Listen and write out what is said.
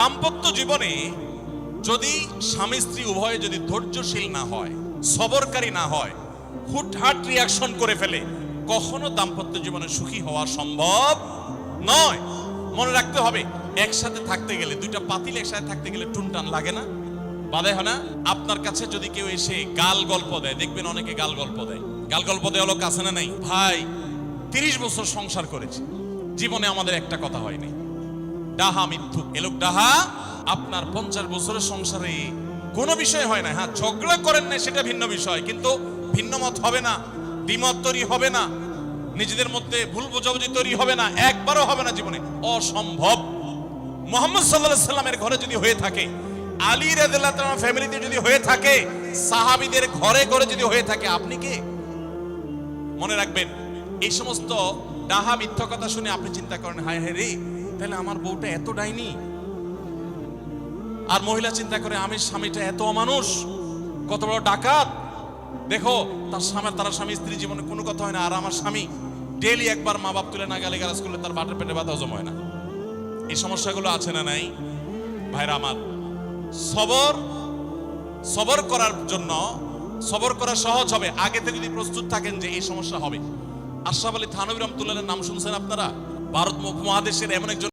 দাম্পত্য জীবনে যদি স্বামী স্ত্রী উভয়ে যদি ধৈর্যশীল না হয়, সবরকারী না হয়, হুটহাট রিয়াকশন করে ফেলে, কখনো দাম্পত্য জীবনে সুখী হওয়া সম্ভব নয়। মনে রাখতে হবে, একসাথে থাকতে গেলে, দুইটা পাতিল একসাথে থাকতে গেলে টুনটান লাগে না। বাধে হয় না। আপনার কাছে যদি কেউ এসে গাল গল্প দেয়, দেখবেন অনেকে গাল গল্প দেয়। গাল গল্প দেওয়া লোক আছে না নাই? ভাই, তিরিশ বছর সংসার করেছি। জীবনে আমাদের একটা কথা হয়নি। ডাহা মিথ্যুক। এলোক ডাহা, আপনার পঞ্চাশ বছরের সংসারে কোনো বিষয় হয় না। হ্যাঁ ঝগড়া করেন না, সেটা ভিন্ন বিষয়, কিন্তু ভিন্ন মত হবে না, দ্বিমত তৈরি হবে না, নিজেদের মধ্যে ভুল বোঝাবুঝি তৈরি হবে না, একবারও হবে না জীবনে। অসম্ভব। মোহাম্মদ সাল্লাহ সাল্লামের ঘরে যদি হয়ে থাকে, আলী রাদিল্লাহ ফ্যামিলিতে যদি হয়ে থাকে, সাহাবিদের ঘরে ঘরে যদি হয়ে থাকে, আপনি কে? মনে রাখবেন, এই সমস্ত ডাহা মিথ্যা কথা শুনে আপনি চিন্তা করেন, হায় হায় রে তাহলে আমার বউটা এত ডাইনি? আর মহিলা চিন্তা করে আমি স্বামীটা এত অমানুষ? কত বড় ডাকাত? দেখো, তার স্বামী তার স্বামী স্ত্রী জীবনে কোনো কথা হয় না। আর আমার স্বামী ডেলি একবার মা বাপ তুলে না গালি গালাজ করলে তার বাটের পেটে ব্যথা হজম হয় না। এই সমস্যাগুলো আছে না নাই? ভাইরা আমার, সবর সবর করার জন্য, সবর করা সহজ হবে। আগে থেকে যদি প্রস্তুত থাকেন যে এই সমস্যা হবে। আশরাফ আলী থানবী রহমতুল্লাহের নাম শুনছেন আপনারা? ভারত উপমহাদেশের এমন একজন